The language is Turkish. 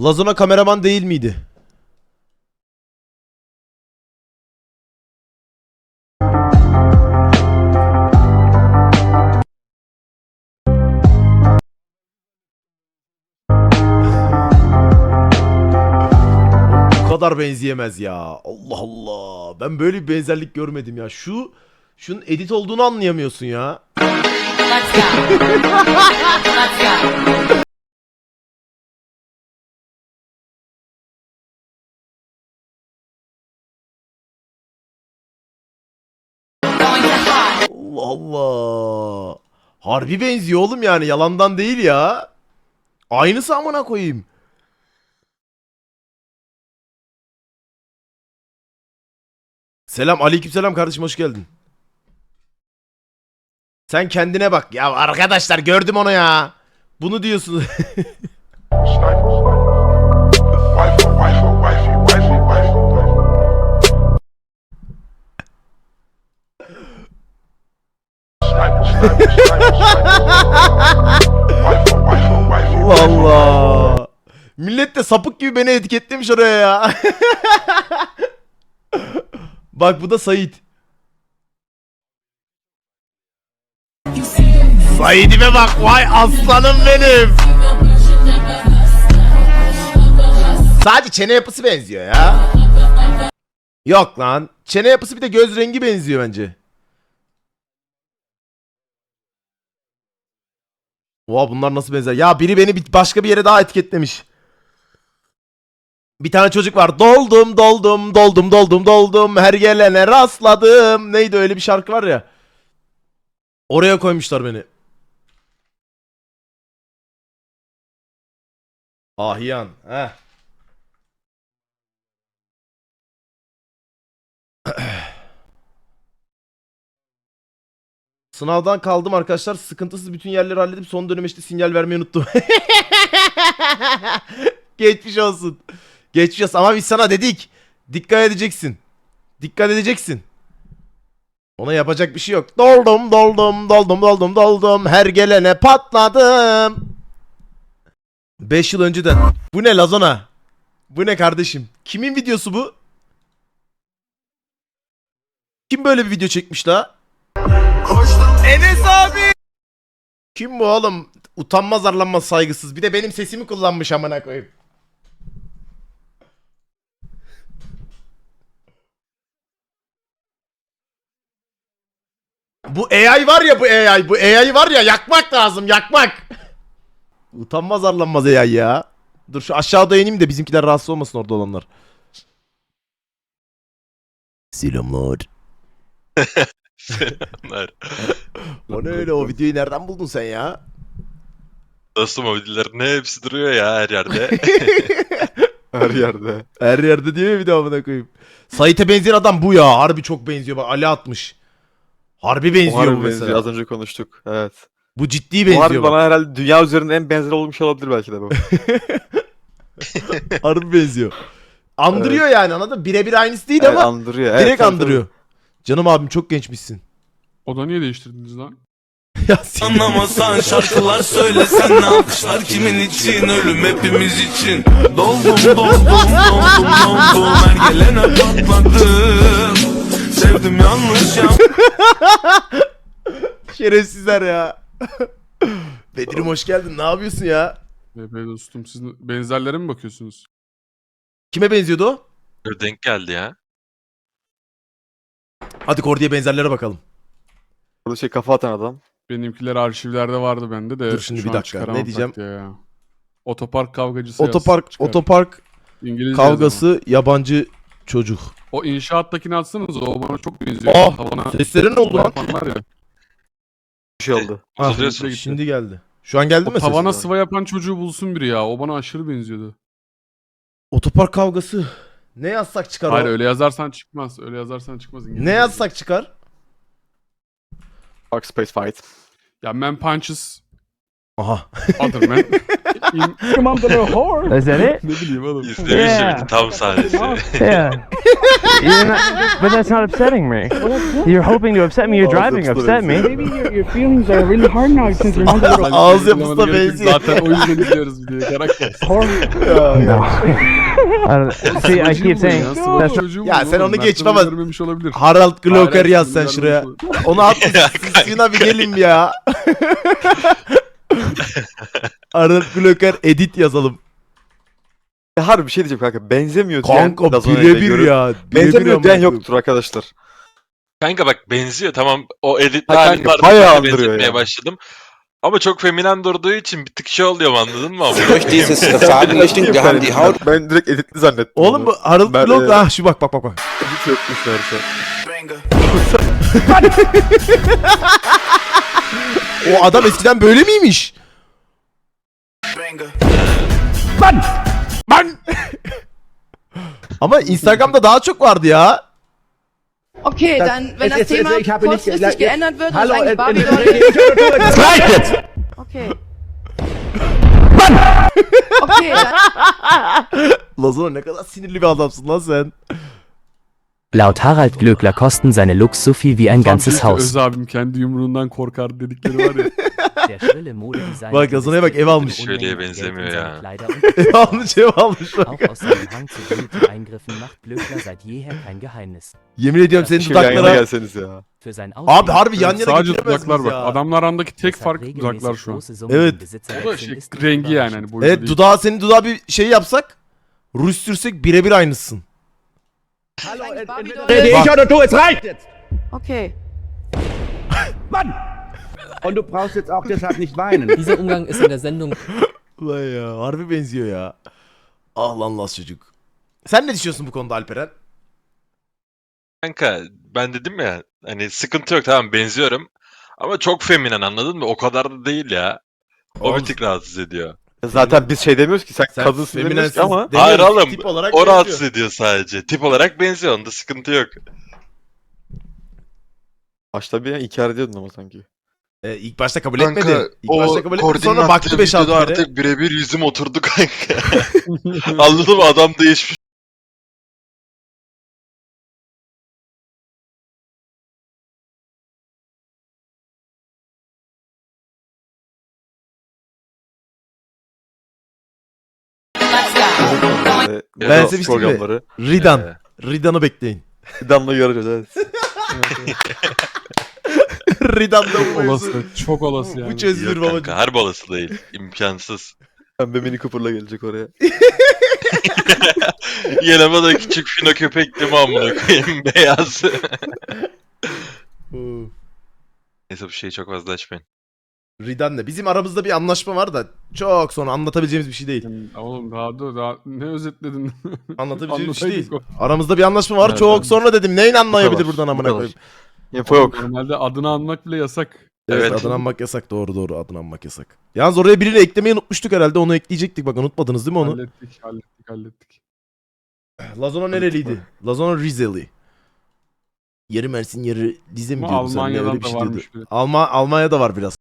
Lazona kameraman değil miydi? Kadar benzeyemez ya. Allah Allah. Ben böyle bir benzerlik görmedim ya. Şu şunun edit olduğunu anlayamıyorsun ya. Allah Allah. Harbi benziyor oğlum yani yalandan değil ya. Aynısı amına koyayım. Selam aleykümselam kardeşim hoş geldin. Sen kendine bak. Ya arkadaşlar gördüm onu ya. Bunu diyorsun. Allah. Millet de sapık gibi beni etiketlemiş oraya ya. Bak bu da Sait. Said'ime bak vay aslanım benim. Sadece çene yapısı benziyor ya. Yok lan. Çene yapısı bir de göz rengi benziyor bence. Oha bunlar nasıl benzer? Ya biri beni başka bir yere daha etiketlemiş. Bir tane çocuk var. Doldum, doldum, doldum, doldum, doldum. Her gelene rastladım. Neydi öyle bir şarkı var ya. Oraya koymuşlar beni. Ahiyan. Heh. Sınavdan kaldım arkadaşlar. Sıkıntısız bütün yerleri halledip son döneme işte sinyal vermeyi unuttum. Geçmiş olsun. Geçmiş olsun ama biz sana dedik. Dikkat edeceksin. Dikkat edeceksin. Ona yapacak bir şey yok. Doldum doldum doldum doldum doldum. Her gelene patladım. 5 yıl önceden. Bu ne Lazona? Bu ne kardeşim? Kimin videosu bu? Kim böyle bir video çekmiş la? Enes abi. Kim bu oğlum? Utanmaz arlanmaz saygısız. Bir de benim sesimi kullanmış amına koyayım. Bu AI var ya bu AI. Bu AI var ya yakmak lazım yakmak. Utanmaz arlanmaz AI ya. Dur şu aşağıda ineyim de bizimkiler rahatsız olmasın orada olanlar. Selamlar. Selamlar. O ne öyle o videoyu nereden buldun sen ya? Dostum o videoların hepsi duruyor ya her yerde. Her yerde. Her yerde diyor ya bir de amına koyayım. Sait'e benzeyen adam bu ya. Harbi çok benziyor. Bak Ali atmış. Harbi benziyor Harbi bu benziyor. mesela. Az önce konuştuk. Evet. Bu ciddi Bu harbi benziyor. bak. bana herhalde dünya üzerinde en benzer olmuş olabilir belki de bu. Harbi benziyor. Andırıyor yani anladın mı? Birebir aynısı değil Evet, ama andırıyor. Evet, direkt tabii, andırıyor. Canım abim çok gençmişsin. O da niye değiştirdiniz lan? ya. Anlamasan şarkılar söylesen ne alkışlar kimin için ölüm hepimiz için Doldum doldum doldum doldum her gelene patladım Sevdim yanlış yap Şerefsizler ya. Bedir'im hoş geldin. Ne yapıyorsun ya? BP dostum siz benzerlere mi bakıyorsunuz? Kime benziyordu o? Denk geldi ya. Hadi Kordi'ye benzerlere bakalım. Burada şey kafa atan adam. Benimkiler arşivlerde vardı bende de. Dur şimdi şu bir an dakika, ne diyeceğim? ya. Otopark kavgacısı yaz, Otopark çıkar. otopark İngilizce kavgası yabancı çocuk. O inşaattakini atsanız o bana çok benziyor. Aa, Tavana Sesleri ne oldu lan? yapan var ya. Bir şey oldu. Ah, Bozuluyorsun. gitti. Şimdi geldi. Şu an geldi O mi ses? tavana sıva yapan çocuğu bulsun biri ya. O bana aşırı benziyordu. Otopark kavgası. Ne yazsak çıkar Hayır o? öyle yazarsan çıkmaz. Öyle yazarsan çıkmaz. İngilizce Ne yazsak çıkar? Park Space Fight. Ya man punches Aha. other man. Your mom's a little whore. Is that it? ne bileyim oğlum. İzlemiştim Yeah. tam sahnesi. Yeah. You're not, but that's not upsetting me. You're hoping to upset me. You're driving upset me. Maybe your, your feelings are really hard now since your mom's a little Ağız yapısı da benziyor. Zaten o yüzden izliyoruz videoyu. Karakter. whore. No. I don't, see, I keep saying that's not, Ya sen onu geç baba. Görmemiş olabilir. Harald Glocker yaz sen şuraya. Onu at suyuna bir gelin ya. Harald Glocker edit yazalım. Ya harbi bir şey diyeceğim kanka. Benzemiyor diyen Kanka birebir görüp- ya. Benzemiyor diyen amına yoktur arkadaşlar. Kanka bak benziyor tamam o editli Ha kanka, halim vardı. bayağı ben de andırıyor benzetmeye ya. başladım. Ama çok feminen durduğu için bir tık şey oluyorum anladın mı? ama? Durch dieses Fadenlichting, wir haben die Haut Ben direkt editli zannettim. Oğlum bu Harald Ben- Glocker ah şu bak bak bak bak. Edit yokmuş meğerse. O adam eskiden böyle miymiş? Lan! Lan! Ama Instagram'da daha çok vardı ya. Okay, Das- dann, wenn es- das es- Thema es- ich habe nicht- kurzfristig like- geändert wird, und Hallo, eigentlich Barbie es- Doll es reicht jetzt! Okay. Okay, dann, Lazona ne kadar sinirli bir adamsın lan sen. Laut Harald Glöckler kosten seine Looks so viel wie ein Tam ganzes Haus. Öz abim kendi yumruğundan korkar dedikleri var ya. Der schrille Modedesigner Bak, Lazona'ya bak, ev almış. Şöyleye benzemiyor ya. Ev almış ev almış. Auch aus seinem Hang zu Beauty-Eingriffen macht Glöckler seit jeher kein Geheimnis. Yemin ediyorum senin dudaklara. gelseniz ya. Für sein Abi harbi yan yana Sadece dudaklar bak. ya? Adamlar arasındaki tek fark dudaklar şu an. Evet. O da şey rengi yani hani Evet değil. dudağı senin dudağı bir şey yapsak. Sürsek birebir aynısın. Hallo, ist. ich oder du, es reicht jetzt! okay. Und du brauchst jetzt auch deshalb nicht weinen. Dieser Umgang ist in der Sendung Ulan ya harbi benziyor ya. Ah lan las çocuk. Sen ne düşünüyorsun bu konuda Alperen? Kanka ben dedim ya hani sıkıntı yok tamam benziyorum. Ama çok feminen anladın mı? O kadar da değil ya. O Oğlum, bir tık rahatsız ediyor. Zaten biz şey demiyoruz ki sen, sen kadınsın demiyoruz ki feminensin ama demiyoruz. Hayır oğlum, Tip olarak O benziyor. rahatsız ediyor sadece. Tip olarak benziyor onda sıkıntı yok. başta bir inkar ediyordun ama sanki. Ee, ilk başta kabul etmedi. İlk başta kabul etmedi sonra baktı 5-6 videoda kere. artık birebir yüzüm oturdu kanka. Anladın mı? Adam değişmiş. Ee, Ben size bir şey. Ridan. Ee, Ridan'ı bekleyin. Damla göreceğiz evet. Ridan'da bu mevzu. olası. Çok olası Bu yani. çözülür Yok babacım. kanka harbi olası değil. İmkansız. Pembe mini Cooper'la gelecek oraya. Yanıma da küçük fino köpek değil mi amına koyayım beyaz. Oo. Neyse bu şeyi çok fazla açmayın. Ridan ne? Bizim aramızda bir anlaşma var da çok sonra anlatabileceğimiz bir şey değil. Oğlum daha dur daha ne özetledin? Anlatabileceğimiz bir şey değil. Anlataydık Aramızda bir anlaşma var Evet, çok sonra dedim. Neyin anlayabilir Bu kadar, buradan bu amına kadar. koyayım. Info yok. Normalde adını anmak bile yasak. Evet, Evet. adını anmak yasak doğru doğru adını anmak yasak. Yalnız oraya birini eklemeyi unutmuştuk herhalde onu ekleyecektik bak unutmadınız değil mi onu? Hallettik, hallettik, hallettik. Lazona nereliydi? Lazona Rizeli. Yarı Mersin yarı Rize mi Ama diyordu sen? Ne? Öyle Almanya'dan bir da şey varmış. Alma Almanya'da var biraz.